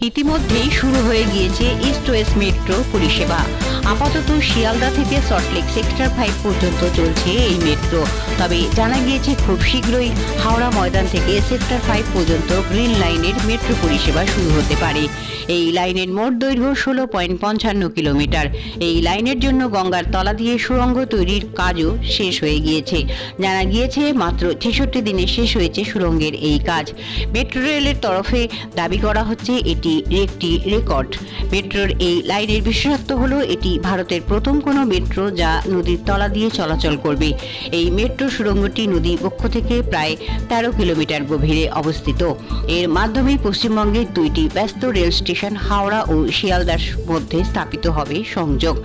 ইতিমধ্যেই শুরু হয়ে গিয়েছে ইস্ট ওয়েস্ট মেট্রো পরিষেবা। আপাতত শিয়ালদা থেকে সল্টলেক সেক্টর ফাইভ পর্যন্ত চলছে এই মেট্রো তবে জানা গিয়েছে খুব শীঘ্রই হাওড়া ময়দান থেকে সেক্টর ফাইভ পর্যন্ত গ্রিন লাইনের মেট্রো পরিষেবা শুরু হতে পারে। এই লাইনের মোট দৈর্ঘ্য ষোলো পয়েন্ট পঞ্চান্ন কিলোমিটার। এই লাইনের জন্য গঙ্গার তলা দিয়ে সুড়ঙ্গ তৈরির কাজও শেষ হয়ে গিয়েছে। জানা গিয়েছে মাত্র ছেষট্টি দিনে শেষ হয়েছে সুড়ঙ্গের এই কাজ। মেট্রো রেলের তরফে দাবি করা হচ্ছে এটি একটি রেকর্ড। মেট্রোর এই লাইনের বিশেষত্ব হল এটি ভারতের প্রথম কোনো মেট্রো যা নদীর তলা দিয়ে চলাচল করবে। এই মেট্রো সুড়ঙ্গটি নদী বক্ষ থেকে প্রায় তেরো কিলোমিটার গভীরে অবস্থিত। এর মাধ্যমে পশ্চিমবঙ্গের দুইটি ব্যস্ত রেল স্টেশন হাওড়া ও শিয়ালদার মধ্যে স্থাপিত হবে সংযোগ।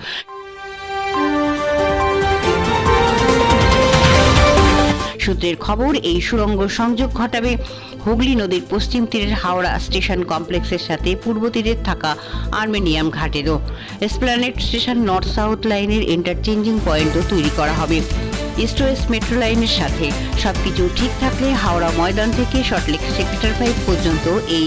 সূত্রের খবর, এই সুড়ঙ্গ সংযোগ ঘটাবে হুগলি নদীর পশ্চিম তীরের হাওড়া স্টেশন কমপ্লেক্সের সাথে পূর্ব তীরের থাকা আর্মেনিয়াম ঘাটেরও। এসপ্লানেট স্টেশন নর্থ সাউথ লাইনের ইন্টারচেঞ্জিং পয়েন্টও তৈরি করা হবে। ইস্ট ওয়েস্ট মেট্রো লাইনের সাথে সবকিছু ঠিক থাকলে হাওড়া ময়দান থেকে শর্টলেক সেক্টর ফাইভ পর্যন্ত এই